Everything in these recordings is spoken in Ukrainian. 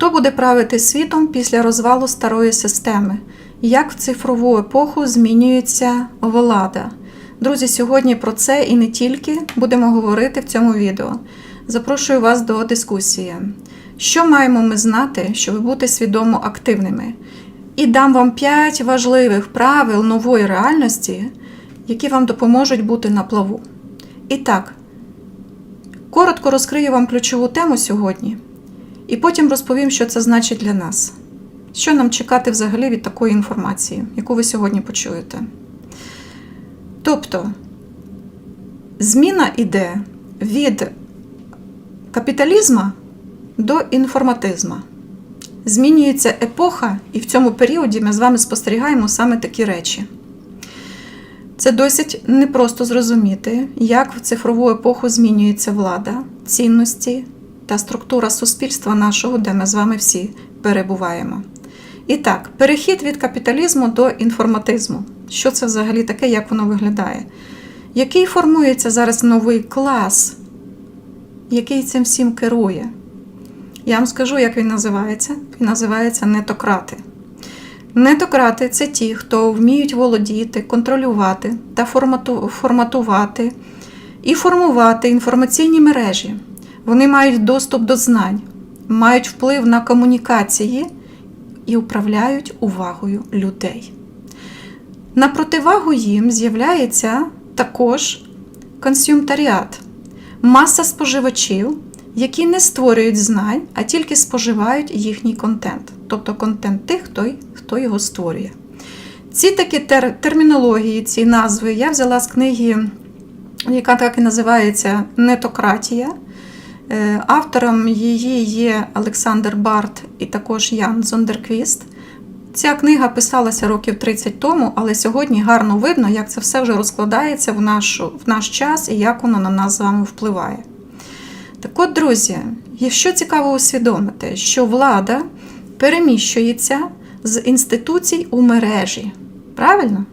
Хто буде правити світом після розвалу старої системи? Як в цифрову епоху змінюється влада? Друзі, сьогодні про це і не тільки будемо говорити в цьому відео. Запрошую вас до дискусії. Що маємо ми знати, щоб бути свідомо активними? І дам вам 5 важливих правил нової реальності, які вам допоможуть бути на плаву. І так, коротко розкрию вам ключову тему сьогодні, і потім розповім, що це значить для нас. Що нам чекати взагалі від такої інформації, яку ви сьогодні почуєте? Тобто, зміна йде від капіталізма до інформатизма. Змінюється епоха, і в цьому періоді ми з вами спостерігаємо саме такі речі. Це досить непросто зрозуміти, як в цифрову епоху змінюється влада, цінності та структура суспільства нашого, де ми з вами всі перебуваємо. І так, перехід від капіталізму до інформатизму. Що це взагалі таке, як воно виглядає? Який формується зараз новий клас, який цим всім керує? Я вам скажу, як він називається. Він називається нетократи. Нетократи це ті, хто вміють володіти, контролювати та форматувати і формувати інформаційні мережі. Вони мають доступ до знань, мають вплив на комунікації і управляють увагою людей. На противагу їм з'являється також консюмтаріат, маса споживачів, які не створюють знань, а тільки споживають їхній контент, тобто контент тих, хто, хто його створює. Ці такі тер- термінології, ці назви я взяла з книги, яка так і називається Нетократія. Е, Автором її є Олександр Барт і також Ян Зондерквіст. Ця книга писалася років 30 тому, але сьогодні гарно видно, як це все вже розкладається в, нашу, в наш час і як воно на нас з вами впливає. Так от, друзі, якщо цікаво усвідомити, що влада переміщується з інституцій у мережі, правильно?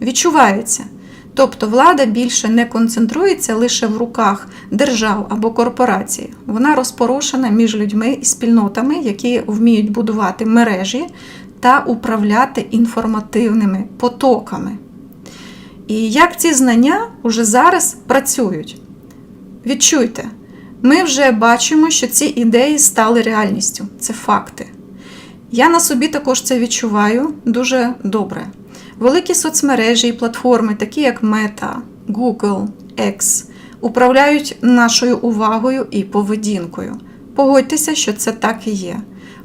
Відчувається. Тобто влада більше не концентрується лише в руках держав або корпорацій. Вона розпорошена між людьми і спільнотами, які вміють будувати мережі та управляти інформативними потоками. І як ці знання вже зараз працюють? Відчуйте, ми вже бачимо, що ці ідеї стали реальністю. Це факти. Я на собі також це відчуваю дуже добре. Великі соцмережі і платформи, такі як Meta, Google, X, управляють нашою увагою і поведінкою. Погодьтеся, що це так і є.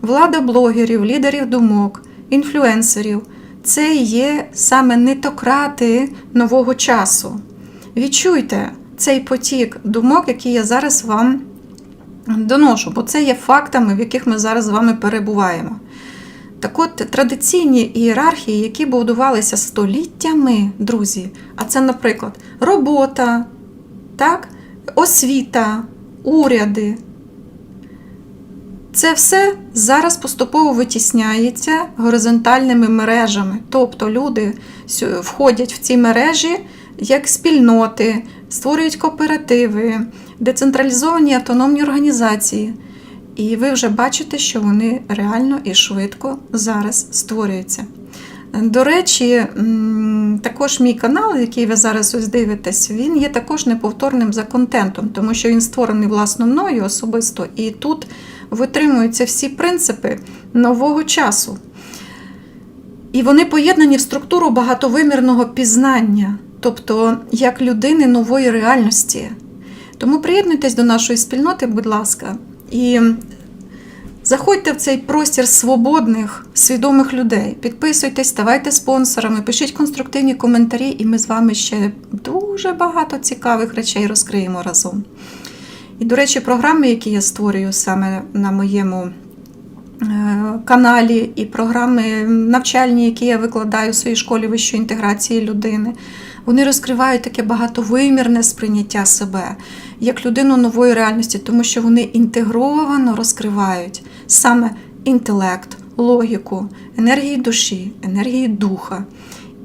Влада блогерів, лідерів думок, інфлюенсерів це є саме нитократи нового часу. Відчуйте цей потік думок, який я зараз вам доношу, бо це є фактами, в яких ми зараз з вами перебуваємо. Так от традиційні ієрархії, які будувалися століттями, друзі, а це, наприклад, робота, так, освіта, уряди. Це все зараз поступово витісняється горизонтальними мережами. Тобто люди входять в ці мережі як спільноти, створюють кооперативи, децентралізовані автономні організації. І ви вже бачите, що вони реально і швидко зараз створюються. До речі, також мій канал, який ви зараз ось дивитесь, він є також неповторним за контентом, тому що він створений власно мною особисто, і тут витримуються всі принципи нового часу. І вони поєднані в структуру багатовимірного пізнання, тобто як людини нової реальності. Тому приєднуйтесь до нашої спільноти, будь ласка, і заходьте в цей простір свободних, свідомих людей. Підписуйтесь, ставайте спонсорами, пишіть конструктивні коментарі, і ми з вами ще дуже багато цікавих речей розкриємо разом. І, до речі, програми, які я створюю саме на моєму е, каналі, і програми навчальні, які я викладаю у своїй школі вищої інтеграції людини, вони розкривають таке багатовимірне сприйняття себе як людину нової реальності, тому що вони інтегровано розкривають саме інтелект, логіку, енергії душі, енергії духа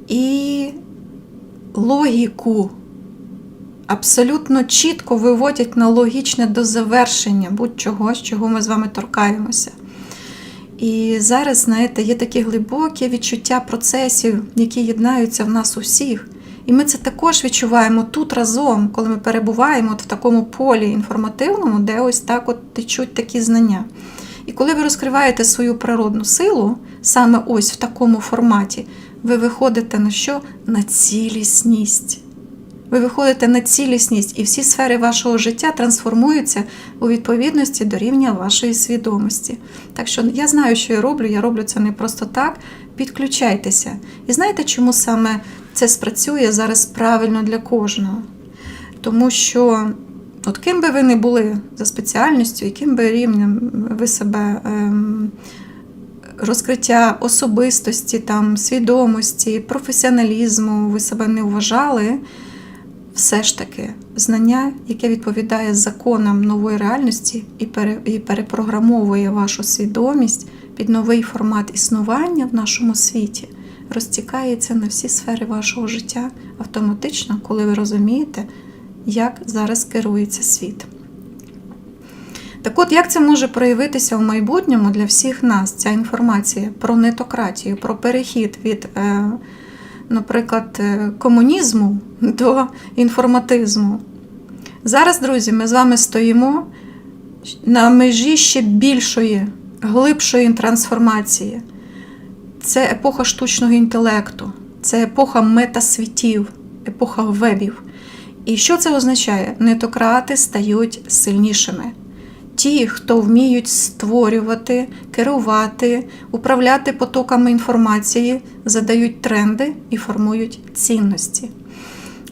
і логіку абсолютно чітко виводять на логічне до завершення будь-чого, з чого ми з вами торкаємося. І зараз, знаєте, є такі глибокі відчуття процесів, які єднаються в нас усіх. І ми це також відчуваємо тут разом, коли ми перебуваємо от в такому полі інформативному, де ось так от течуть такі знання. І коли ви розкриваєте свою природну силу, саме ось в такому форматі, ви виходите на що? На цілісність. Ви виходите на цілісність, і всі сфери вашого життя трансформуються у відповідності до рівня вашої свідомості. Так що я знаю, що я роблю, я роблю це не просто так. Підключайтеся. І знаєте, чому саме це спрацює зараз правильно для кожного? Тому що, от ким би ви не були за спеціальністю, яким би рівнем ви себе. Ем, Розкриття особистості, там, свідомості, професіоналізму, ви себе не вважали, все ж таки знання, яке відповідає законам нової реальності і пере, і перепрограмовує вашу свідомість під новий формат існування в нашому світі, розтікається на всі сфери вашого життя автоматично, коли ви розумієте, як зараз керується світ. Так от, як це може проявитися в майбутньому для всіх нас, ця інформація про нетократію, про перехід від. Е, наприклад, е, комунізму до інформатизму. Зараз, друзі, ми з вами стоїмо на межі ще більшої, глибшої трансформації. Це епоха штучного інтелекту, це епоха метасвітів, епоха вебів. І що це означає? Нетократи стають сильнішими ті, хто вміють створювати, керувати, управляти потоками інформації, задають тренди і формують цінності.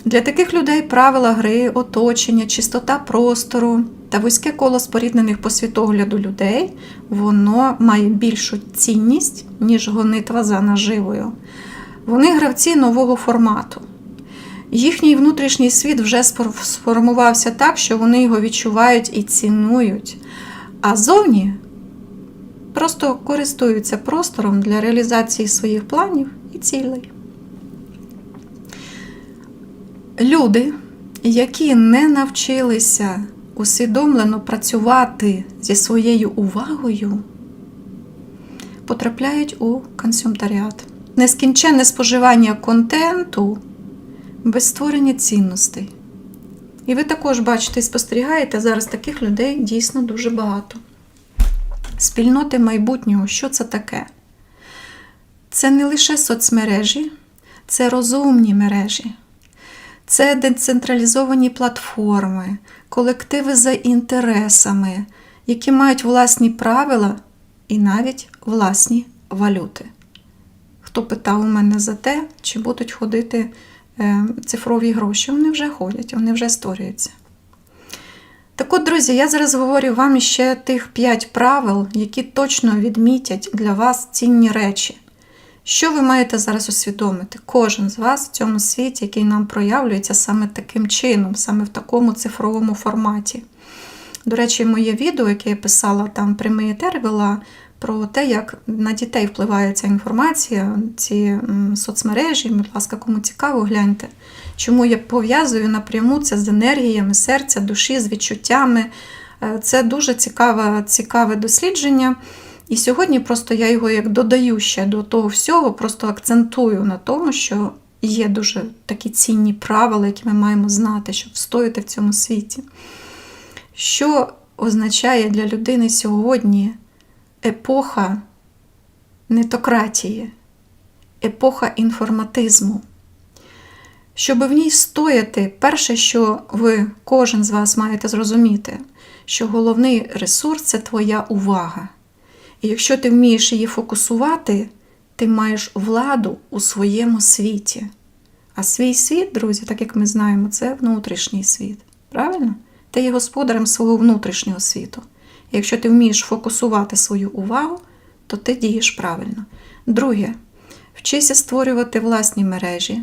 Для таких людей правила гри, оточення, чистота простору та вузьке коло споріднених по світогляду людей воно має більшу цінність, ніж гонитва за наживою. Вони гравці нового формату. Їхній внутрішній світ вже сформувався так, що вони його відчувають і цінують. А зовні просто користуються простором для реалізації своїх планів і цілей. Люди, які не навчилися усвідомлено працювати зі своєю увагою, потрапляють у консюмтаріат. Нескінченне споживання контенту без створення цінностей. І ви також бачите і спостерігаєте, зараз таких людей дійсно дуже багато. Спільноти майбутнього, що це таке? Це не лише соцмережі, це розумні мережі, це децентралізовані платформи, колективи за інтересами, які мають власні правила і навіть власні валюти. Хто питав у мене за те, чи будуть ходити Е, цифрові гроші, вони вже ходять, вони вже створюються. Так от, друзі, я зараз говорю вам ще тих 5 правил, які точно відмітять для вас цінні речі. Що ви маєте зараз усвідомити? Кожен з вас в цьому світі, який нам проявлюється саме таким чином, саме в такому цифровому форматі. До речі, моє відео, яке я писала там прямий етер вела, про те, як на дітей впливає ця інформація, ці соцмережі. Будь ласка, кому цікаво, гляньте. Чому я пов'язую напряму це з енергіями серця, душі, з відчуттями. Е, це дуже цікаве, цікаве дослідження. І сьогодні просто я його як додаю ще до того всього, просто акцентую на тому, що є дуже такі цінні правила, які ми маємо знати, щоб встояти в цьому світі. Що означає для людини сьогодні епоха нетократії, епоха інформатизму. Щоб в ній стояти, перше, що ви, кожен з вас маєте зрозуміти, що головний ресурс це твоя увага. І якщо ти вмієш її фокусувати, ти маєш владу у своєму світі. А свій світ, друзі, так як ми знаємо, це внутрішній світ. Правильно? Ти є господарем свого внутрішнього світу. Якщо ти вмієш фокусувати свою увагу, то ти дієш правильно. Друге, вчися створювати власні мережі,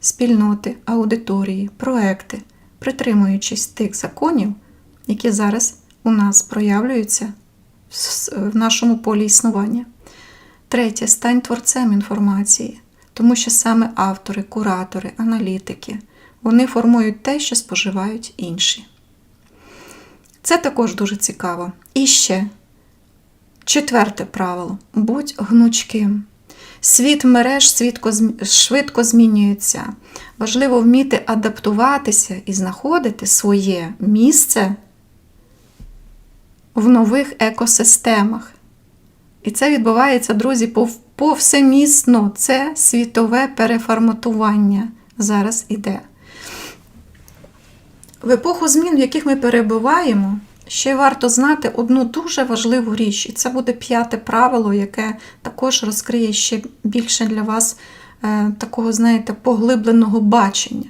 спільноти, аудиторії, проекти, притримуючись тих законів, які зараз у нас проявлюються в нашому полі існування. Третє, стань творцем інформації, тому що саме автори, куратори, аналітики вони формують те, що споживають інші. Це також дуже цікаво. І ще Четверте правило будь гнучким. Світ мереж швидко змінюється. Важливо вміти адаптуватися і знаходити своє місце в нових екосистемах. І це відбувається, друзі, повсемісно. Це світове переформатування зараз іде. В епоху змін, в яких ми перебуваємо, ще варто знати одну дуже важливу річ, і це буде п'яте правило, яке також розкриє ще більше для вас е, такого, знаєте, поглибленого бачення.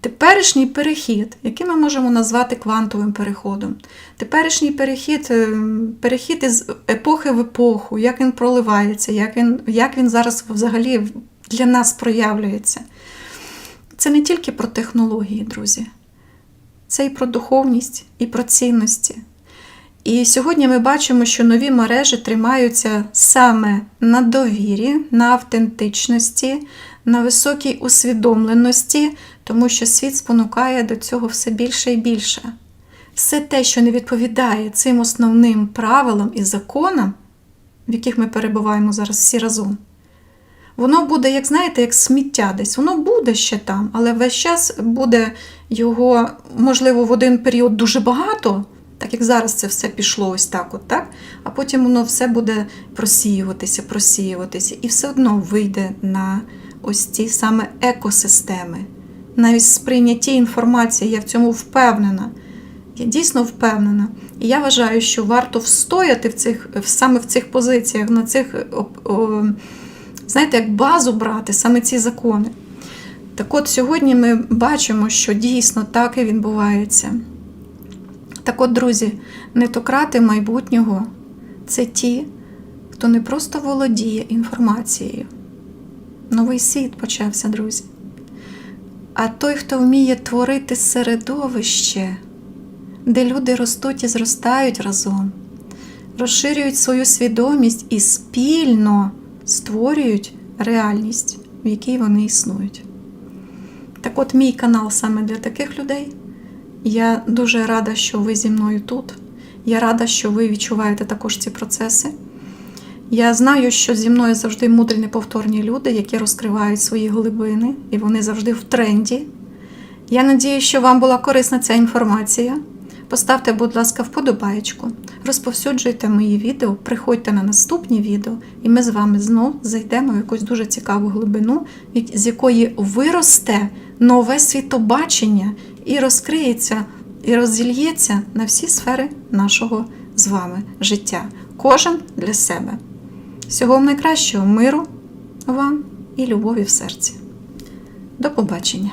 Теперішній перехід, який ми можемо назвати квантовим переходом. Теперішній перехід, е, перехід із епохи в епоху, як він проливається, як він, як він зараз взагалі для нас проявлюється. Це не тільки про технології, друзі. Це і про духовність, і про цінності. І сьогодні ми бачимо, що нові мережі тримаються саме на довірі, на автентичності, на високій усвідомленості, тому що світ спонукає до цього все більше і більше. Все те, що не відповідає цим основним правилам і законам, в яких ми перебуваємо зараз всі разом, воно буде, як знаєте, як сміття десь. Воно буде ще там, але весь час буде його, можливо, в один період дуже багато, так як зараз це все пішло ось так, от так, а потім воно все буде просіюватися, просіюватися, і все одно вийде на ось ці саме екосистеми. Навіть сприйняття інформації, я в цьому впевнена. Я дійсно впевнена. І я вважаю, що варто встояти в цих, саме в цих позиціях, на цих, знаєте, як базу брати саме ці закони. Так от сьогодні ми бачимо, що дійсно так і відбувається. Так от, друзі, нетократи майбутнього це ті, хто не просто володіє інформацією. Новий світ почався, друзі. А той, хто вміє творити середовище, де люди ростуть і зростають разом, розширюють свою свідомість і спільно створюють реальність, в якій вони існують. Так от мій канал саме для таких людей. Я дуже рада, що ви зі мною тут. Я рада, що ви відчуваєте також ці процеси. Я знаю, що зі мною завжди мудрі неповторні люди, які розкривають свої глибини, і вони завжди в тренді. Я надію, що вам була корисна ця інформація. Поставте, будь ласка, вподобаєчку, розповсюджуйте мої відео, приходьте на наступні відео, і ми з вами знов зайдемо в якусь дуже цікаву глибину, з якої виросте нове світобачення і розкриється, і розільється на всі сфери нашого з вами життя. Кожен для себе. Всього вам найкращого миру вам і любові в серці. До побачення!